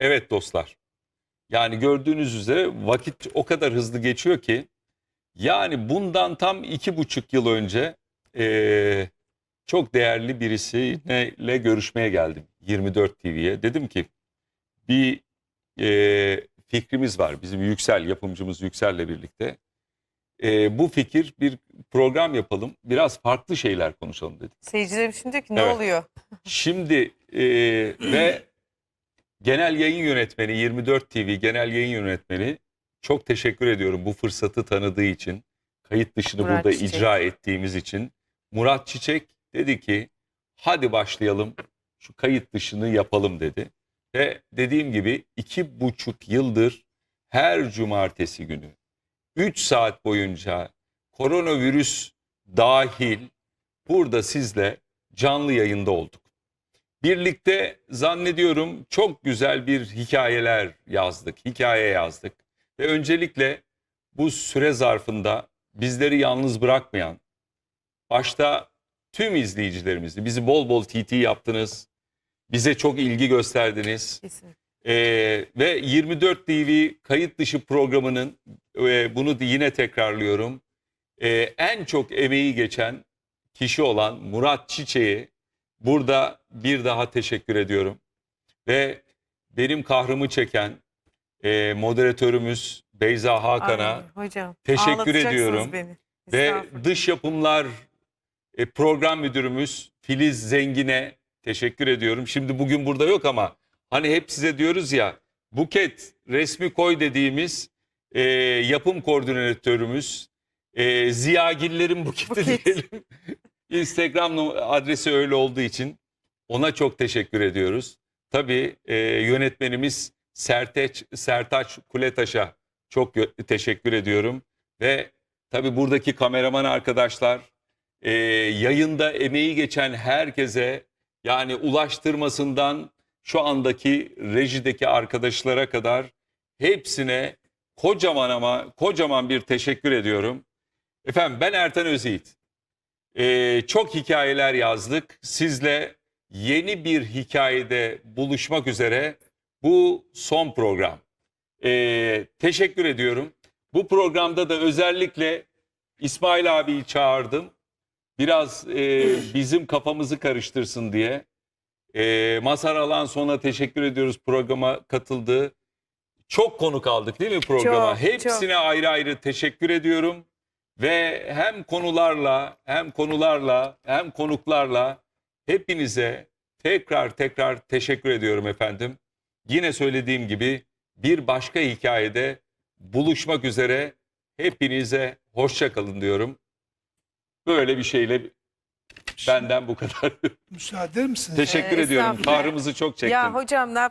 Evet dostlar. Yani gördüğünüz üzere vakit o kadar hızlı geçiyor ki yani bundan tam iki buçuk yıl önce eee, çok değerli birisiyle görüşmeye geldim 24 TV'ye. Dedim ki bir eee, fikrimiz var bizim Yüksel yapımcımız Yüksel'le birlikte. Eee, bu fikir bir program yapalım biraz farklı şeyler konuşalım dedik. Seyircilerim şimdi diyor ki ne Evet. oluyor? Şimdi e, ve genel yayın yönetmeni 24 TV genel yayın yönetmeni çok teşekkür ediyorum bu fırsatı tanıdığı için. Kayıt dışını Murat burada Çiçek. icra ettiğimiz için. Murat Çiçek dedi ki hadi başlayalım şu kayıt dışını yapalım dedi. Ve dediğim gibi iki buçuk yıldır her cumartesi günü 3 saat boyunca koronavirüs dahil burada sizle canlı yayında olduk. Birlikte zannediyorum çok güzel bir hikayeler yazdık, hikaye yazdık. Ve öncelikle bu süre zarfında bizleri yalnız bırakmayan, başta tüm izleyicilerimizi, bizi bol bol TT yaptınız, bize çok ilgi gösterdiniz. Kesinlikle. Ee, ve 24 TV kayıt dışı programının e, bunu da yine tekrarlıyorum. e, en çok emeği geçen kişi olan Murat Çiçek'e burada bir daha teşekkür ediyorum. Ve benim kahrımı çeken e, moderatörümüz Beyza Hakan'a Ay, hocam. teşekkür ağlatacaksınız ediyorum. Beni. ve Estağfurullah. dış yapımlar e, program müdürümüz Filiz Zengin'e teşekkür ediyorum. Şimdi bugün burada yok ama hani hep size diyoruz ya Buket resmi koy dediğimiz e, yapım koordinatörümüz e, Ziyagillerin Buketi Buket. diyelim. Instagram adresi öyle olduğu için ona çok teşekkür ediyoruz. Tabii e, yönetmenimiz Serteç, Sertaç Kuletaş'a çok teşekkür ediyorum. Ve tabii buradaki kameraman arkadaşlar, e, yayında emeği geçen herkese yani ulaştırmasından şu andaki rejideki arkadaşlara kadar hepsine kocaman ama kocaman bir teşekkür ediyorum. Efendim ben Ertan Özyiğit. Ee, çok hikayeler yazdık. Sizle yeni bir hikayede buluşmak üzere bu son program. Ee, teşekkür ediyorum. Bu programda da özellikle İsmail abiyi çağırdım. Biraz e, bizim kafamızı karıştırsın diye. E, Mazhar Alan sonra teşekkür ediyoruz programa katıldığı. Çok konuk aldık değil mi programa? Çok, Hepsine ayrı ayrı teşekkür ediyorum. Ve hem konularla hem konularla hem konuklarla hepinize tekrar tekrar teşekkür ediyorum efendim. Yine söylediğim gibi bir başka hikayede buluşmak üzere hepinize hoşça kalın diyorum. Böyle bir şeyle benden bu kadar. Müsaade eder misiniz? teşekkür Ee, ediyorum. estağfurullah. Kahrımızı çok çektim. Ya hocam ne yaptık?